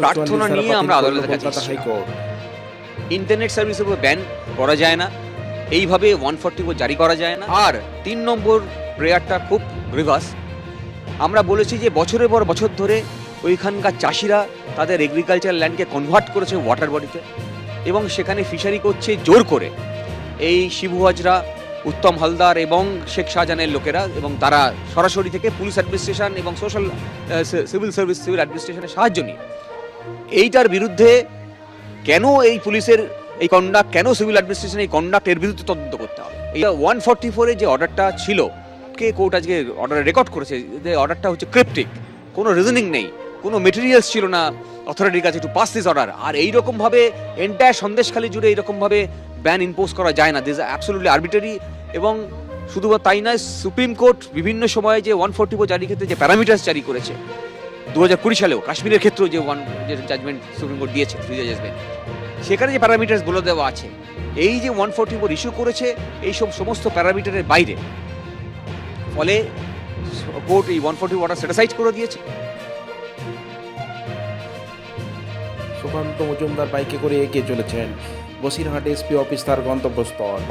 প্রার্থনা নিয়ে আমরা আদালতের কাছে ইন্টারনেট সার্ভিসের উপর ব্যান করা যায় না। এইভাবে ওয়ান ফোরটি জারি করা যায় না। আর তিন নম্বর প্রেয়ারটা খুব রিভার্স আমরা বলেছি যে বছরের পর বছর ধরে ওইখানকার চাষিরা তাদের এগ্রিকালচার ল্যান্ডকে কনভার্ট করেছে ওয়াটার বডিতে এবং সেখানে ফিশারি করছে জোর করে। এই শিবু হাজরা উত্তম হালদার এবং শেখ শাহজাহানের লোকেরা এবং তারা সরাসরি থেকে পুলিশ অ্যাডমিনিস্ট্রেশন এবং সোশ্যাল সিভিল সার্ভিস, সিভিল অ্যাডমিনিস্ট্রেশনের সাহায্য নিয়ে। এইটার বিরুদ্ধে কেন এই পুলিশের এই কন্ডাক্ট কেন সিভিল অ্যাডমিনিস্ট্রেশন এই কন্ডাক্ট এর বিরুদ্ধে তদন্ত করতে হবে? এই ওয়ান ফর্টি ফোরে যে অর্ডারটা ছিল, কে কোর্ট আজকে অর্ডারে রেকর্ড করেছে, যে অর্ডারটা হচ্ছে ক্রিপ্টিক কোনো রিজনিং নেই, কোনো মেটেরিয়ালস ছিল না অথরিটির কাছে টু পাস দিস অর্ডার আর এইরকমভাবে এন্টায়ার সন্দেশখালী জুড়ে এইরকমভাবে ব্যান ইম্পোজ করা যায় না। দিস অ্যাবসোলুটলি আরবিটারি এবং শুধুমাত্র তাই নয় সুপ্রিম কোর্ট বিভিন্ন সময়ে যে ওয়ান ফোর্টি ফোর জারি ক্ষেত্রে যে প্যারামিটার্স জারি করেছে দু হাজার কুড়ি সালেও, কাশ্মীরের ক্ষেত্রেও যে ওয়ান যে জাজমেন্ট সুপ্রিম কোর্ট দিয়েছে থ্রি জাজমেন্ট সেখানে যে প্যারামিটার্স বলে দেওয়া আছে, এই যে ওয়ান ফোর্টি ফোর ইস্যু করেছে এই সব সমস্ত প্যারামিটারের বাইরে। ফলে কোর্ট এই ওয়ান ফোর্টি অর্ডার সেটিসাইড করে দিয়েছে। সুকান্ত মজুমদার বাইকে করে এগিয়ে চলেছেন। বসিরহাট এসপি অফিস তার গন্তব্যস্থল।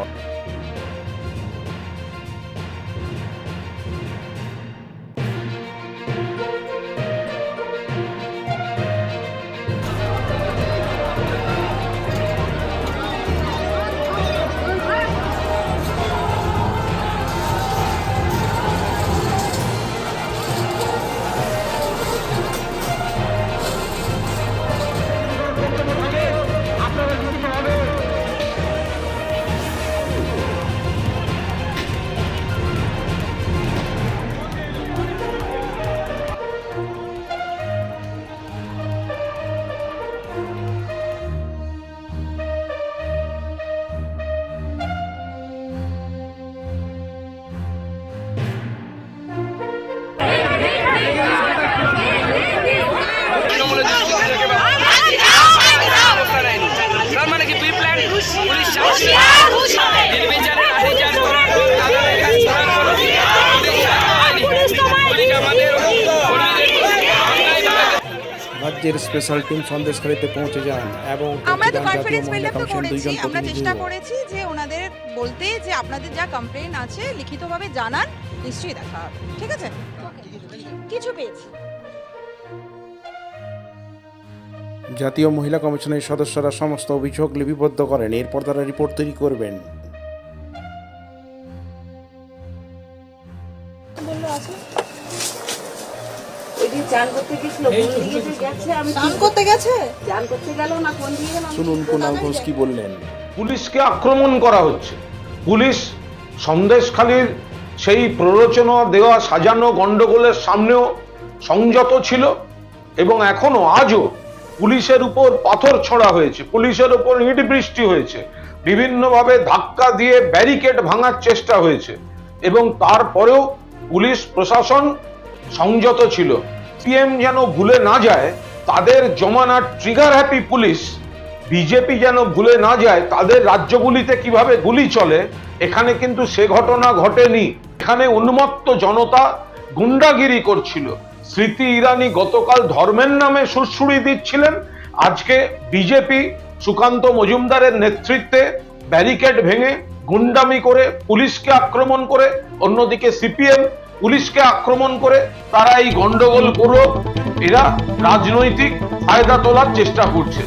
রাজ্যের স্পেশাল টিম সন্দেশখালীতে পৌঁছে যান এবং আমরা তো কনফারেন্স মহিলা পেলাম তো করেছি আমরা চেষ্টা করেছি যে ওনাদের বলতে যে আপনাদের যা কমপ্লেন আছে লিখিতভাবে জানান নিশ্চয়ই দেখা হবে। ঠিক আছে? কিছু পেয়েছি। জাতীয় মহিলা কমিশনের সদস্যরা সমস্ত অভিযোগ লিপিবদ্ধ করেন। এরপর তারা রিপোর্ট তৈরি করবেন। শুনুন কুণাল ঘোষ। কি বললেন? পুলিশকে আক্রমণ করা হচ্ছে। পুলিশ সন্দেশখালীর সেই প্ররোচনা দেওয়া সাজানো গন্ডগোলের সামনেও সংযত ছিল এবং এখনও আজও পুলিশের উপর পাথর ছোড়া হয়েছে, পুলিশের উপর ইট বৃষ্টি হয়েছে, বিভিন্নভাবে ধাক্কা দিয়ে ব্যারিকেড ভাঙার চেষ্টা হয়েছে এবং তারপরেও পুলিশ প্রশাসন সংযত ছিল। সিএম যেন ভুলে না যায়, তাদের জমানার ট্রিগার হ্যাপি পুলিশ, বিজেপি যেন ভুলে না যায়, তাদের রাজ্যগুলিতে কীভাবে গুলি চলে, এখানে কিন্তু সে ঘটনা ঘটেনি। এখানে উন্মত্ত জনতা গুন্ডাগিরি করছিল। স্মৃতি ইরানি গতকাল ধর্মের নামে সুরসুরি দিচ্ছিলেন। আজকে বিজেপি সুকান্ত মজুমদারের নেতৃত্বে ব্যারিকেড ভেঙে গুন্ডামি করে পুলিশকে আক্রমণ করে, অন্যদিকে সিপিএম পুলিশকে আক্রমণ করে তারা এই গন্ডগোল করুক এরা রাজনৈতিক ফায়দা তোলার চেষ্টা করছে।